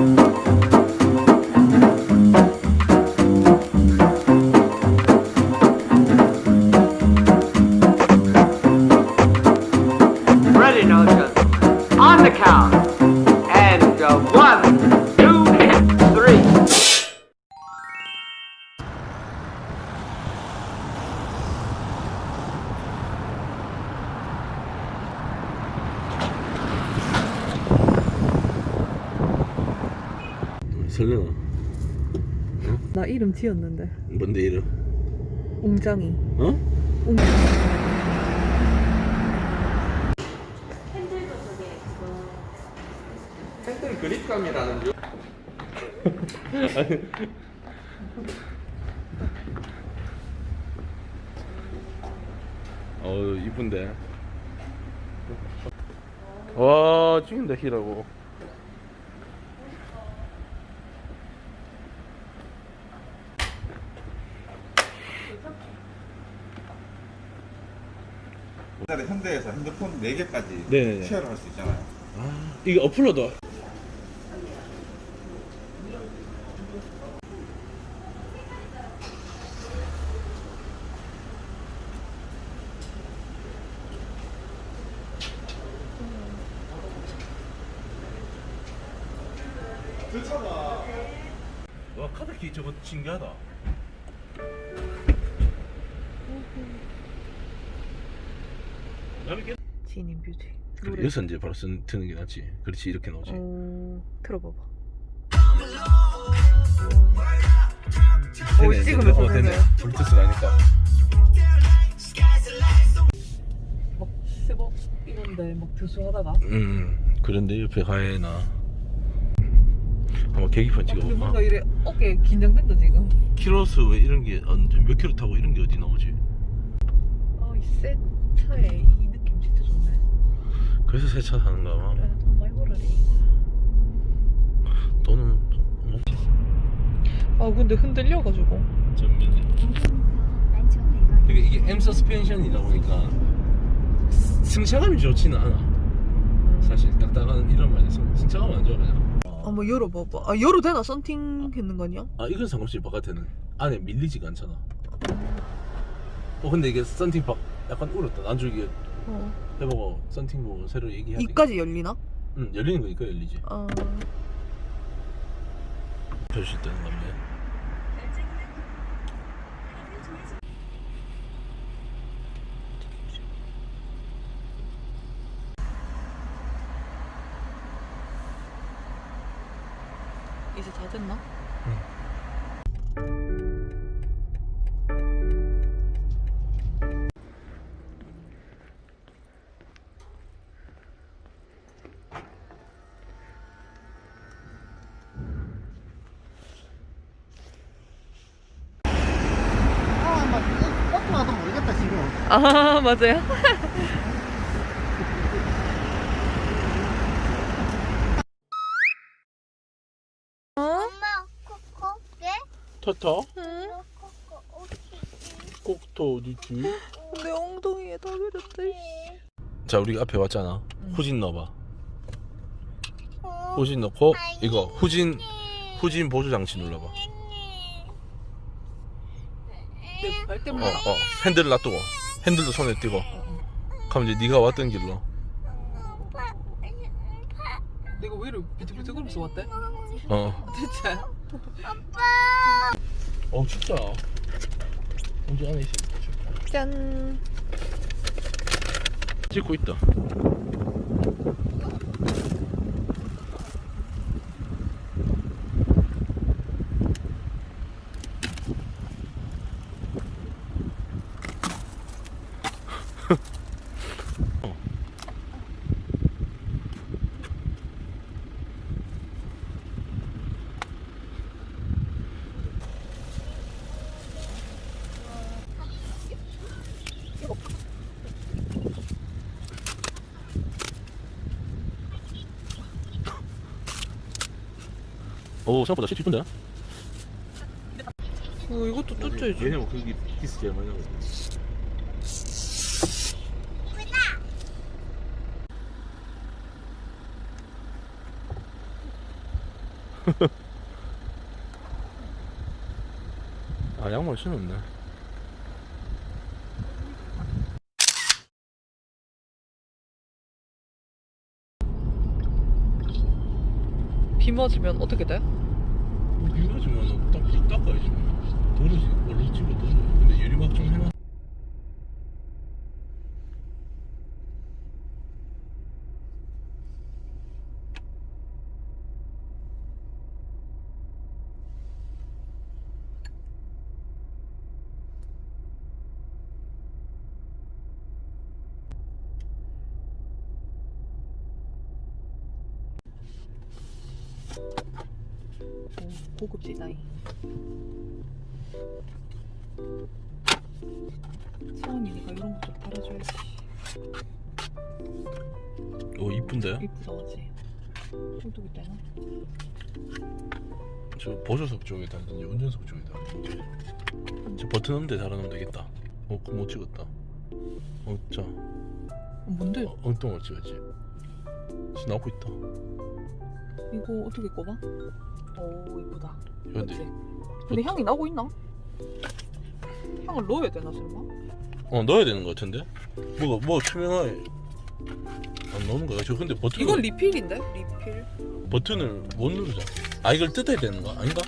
Ready gentlemen. On the count. 설레나? 나 이름 지었는데 뭔데 이름? 웅장이 어? 웅... 핸들 그립감이라는 요. 어 이쁜데. 와 찍는다 히라고. 옛날에 현대에서 핸드폰 4개까지 네네네. 쉐어를 할 수 있잖아요. 아 이게 어플로도. 와 카드키 저거 신기하다. 나는 지닌 뷰티 여기서 이제 바로 쓰는, 트는 게 낫지. 그렇지 이렇게 나오지. 어... 들어봐봐 오. 찍으면서 어, 되네. 되네. 블루투스가 아니까. 막 쓰고 이건데 막 드수하다가 음 그런데 옆에 가해나 한번 계기판 근데 뭔가 찍어볼까? 이래 어깨 긴장된다 지금 키로수 왜 이런 게 몇 킬로 타고 이런 게 어디 나오지? 아이새 차에 이 느낌 진짜 좋네 그래서 새 차 사는가 봐. 그래 돈 많이 벌어리 돈은 뭐아 근데 흔들려가지고 전면에. 이게 이게 M 서스펜션이다 보니까 승차감이 좋지는 않아. 사실 딱딱한 이런 말에서 승차감 안 좋아 그냥. 한번 열어봐봐 아 열어 되나 썬팅 했는 거 아니야? 아 이건 상관없이 바깥에는 안에 밀리지가 않잖아. 어 근데 이게 썬팅 박 약간 울었다. 나중에 이게 어 해보고 썬팅 보고 새로 얘기해야 돼. 이까지 열리나? 응 열리는 거니까 열리지. 아 펼수 있다는 건데. 이제 다 됐나? 아 맞아요? 엄마 코코 게 터터? 응? 어, 코코 꼭터 어디지? 내 엉덩이에 다 그렸다 자 우리 앞에 왔잖아. 후진 넣어봐. 어, 후진 넣고 이거 후진 후진 보조 장치 눌러봐. 어, 어 핸들 놔두고 핸들도 손에 띄고. 그럼 이제 네가 왔던 길로. 내가 왜 이렇게 비틀비틀 거리면서 왔대? 어. 대체 어 춥다. 언제 안에 있어? 짠 찍고 있다. 오 생각보다 시트 이쁜데? 어, 이것도 뜯져야지 얘네 뭐 거기 기스 제일 많이 나고. 아 양말 신었네 비 맞으면 어떻게 돼? 비 맞으면 딱 닦아야지 뭐. 더러지 얼른 집어 더러 근데 유리막 좀 해놔 오, 고급 디자인. 수원이니까 이런 거 좀 달아줘야지. 어 이쁜데? 이쁘다, 맞지? 꼴뚜기 되나? 저 보조석 쪽에다 이제 운전석 쪽에다 저 버튼 없는데 달아놓으면 되겠다 어 그거 못 찍었다 어짜 어, 뭔데? 어, 엉뚱을 찍었지 지금 나오고 있다 이거 어떻게 꼽아? 오, 이쁘다. 근데? 근데 향이 나고 있나? 향을 넣어야 되나, 설마? 어 넣어야 되는 거 같은데 뭐가 뭐가 투명하게 안 나오는 거야 저 근데 버튼 이건 리필인데? 리필? 버튼을 못 누르잖아 아 이걸 뜯어야 되는 거 아닌가?